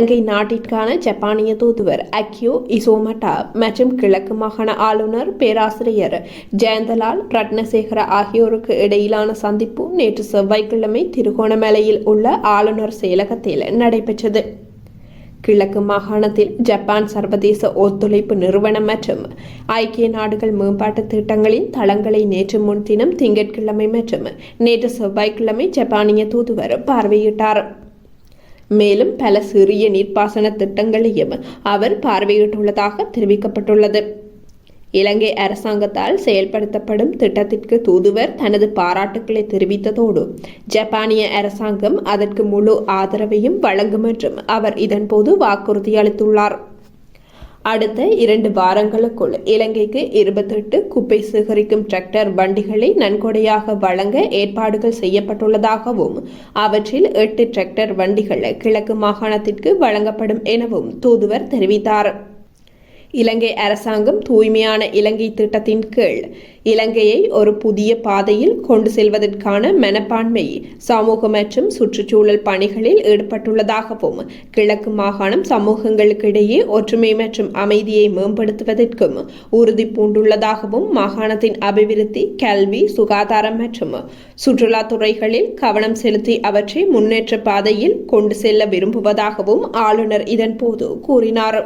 இலங்கை நாட்டிற்கான ஜப்பானிய தூதுவர் அக்யோ இசோமட்டா மற்றும் கிழக்கு மாகாண ஆளுநர் பேராசிரியர் ஜெயந்தலால் ரத்னசேகர ஆகியோருக்கு இடையிலான சந்திப்பு நேற்று செவ்வாய்க்கிழமை திருகோணமலையில் உள்ள ஆளுநர் செயலகத்தில் நடைபெற்றது. கிழக்கு மாகாணத்தில் ஜப்பான் சர்வதேச ஒத்துழைப்பு நிறுவனம் மற்றும் ஐக்கிய நாடுகள் மேம்பாட்டு திட்டங்களின் தளங்களை நேற்று முன்தினம் திங்கட்கிழமை மற்றும் நேற்று செவ்வாய்க்கிழமை ஜப்பானிய தூதுவர் பார்வையிட்டார். மேலும் பல சிறிய நீர்ப்பாசன திட்டங்களையும் அவர் பார்வையிட்டுள்ளதாக தெரிவிக்கப்பட்டுள்ளது. இலங்கை அரசாங்கத்தால் செயல்படுத்தப்படும் திட்டத்திற்கு தூதுவர் தனது பாராட்டுக்களை தெரிவித்ததோடு ஜப்பானிய அரசாங்கம் அதற்கு முழு ஆதரவையும் வழங்கும் என்றும் அவர் இதன்போது வாக்குறுதி அளித்துள்ளார் அடுத்த இரண்டு வாரங்களுக்குள் இலங்கைக்கு இருபத்தெட்டு குப்பை சேகரிக்கும் டிராக்டர் வண்டிகளை நன்கொடையாக வழங்க ஏற்பாடுகள் செய்யப்பட்டுள்ளதாகவும் அவற்றில் எட்டு டிராக்டர் வண்டிகள் கிழக்கு மாகாணத்திற்கு வழங்கப்படும் எனவும் தூதுவர் தெரிவித்தார். இலங்கை அரசாங்கம் தூய்மையான இலங்கை திட்டத்தின் கீழ் இலங்கையை ஒரு புதிய பாதையில் கொண்டு செல்வதற்கான மனப்பான்மை சமூக மற்றும் சுற்றுச்சூழல் பணிகளில் ஈடுபட்டுள்ளதாகவும் கிழக்கு மாகாணம் சமூகங்களுக்கிடையே ஒற்றுமை மற்றும் அமைதியை மேம்படுத்துவதற்கும் உறுதி பூண்டுள்ளதாகவும் மாகாணத்தின் அபிவிருத்தி கல்வி சுகாதாரம் மற்றும் சுற்றுலா துறைகளில் கவனம் செலுத்தி அவற்றை முன்னேற்ற பாதையில் கொண்டு செல்ல விரும்புவதாகவும் ஆளுநர் இதன்போது கூறினார்.